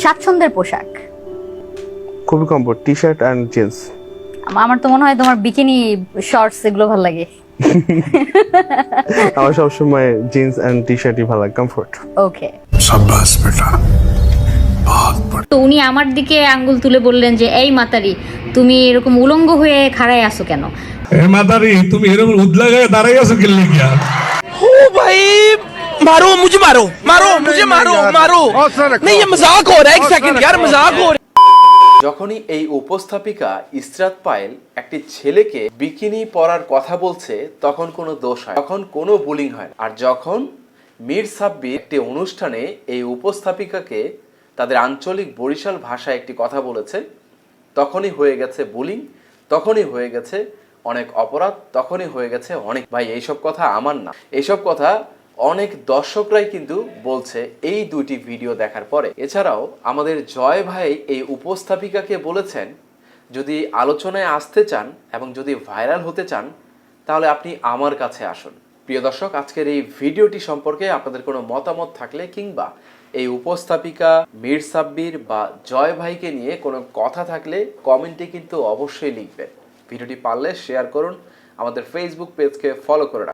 স্বাচ্ছন্দ্যের পোশাক। খুবই comfort T shirt and jeans আমার তো মনে হয় তোমার বিকিনি শর্টস এগুলো ভালো লাগে। আমার সব সময় জিন্স এন্ড টি শার্টই ভালো লাগে কমফোর্ট ওকে সাব্বাস বেটা। তো উনি আমার দিকে আঙ্গুল তুলে বললেন যে এই মাতারি তুমি এরকম উলঙ্গ হয়ে খাড়ায় আছো কেন? এই মাতারি তুমি এরকম উদলা গায়ে দাঁড়াই আছো কেন ও ভাই मारो मुझे मारो मारो मुझे मारो मारो नहीं ये मजाक हो रहा है एक सेकंड यार मजाक हो रहा है যখনই এই উপস্থাপিকা ইসরাত পায়েল একটি ছেলেকে বিকিনি পরার কথা বলছে তখন কোনো দোষ হয় তখন কোনো বুলিং হয় না। আর যখন মীর সাব্বির একটি অনুষ্ঠানে এই উপস্থাপিকাকে তাদের আঞ্চলিক বরিশাল ভাষায় একটি কথা বলেছে তখনই হয়ে গেছে বুলিং তখনই হয়ে গেছে অনেক অপরাধ তখনই হয়ে গেছে অনেক ভাই এইসব কথা আমার না এইসব কথা অনেক দর্শকরাই কিন্তু বলছে এই দুইটি ভিডিও দেখার পরে। এছাড়াও আমাদের জয় ভাই এই উপস্থাপিকাকে বলেছেন, যদি আলোচনায় আসতে চান এবং যদি ভাইরাল হতে চান, তাহলে আপনি আমার কাছে আসুন। প্রিয় দর্শক, আজকের এই ভিডিওটি সম্পর্কে আপনাদের কোনো মতামত থাকলে কিংবা এই উপস্থাপিকা মীর সাব্বির বা জয় ভাইকে নিয়ে কোনো কথা থাকলে কমেন্টে কিন্তু অবশ্যই লিখবেন। ভিডিওটি পারলে শেয়ার করুন, আমাদের ফেসবুক পেজকে ফলো করে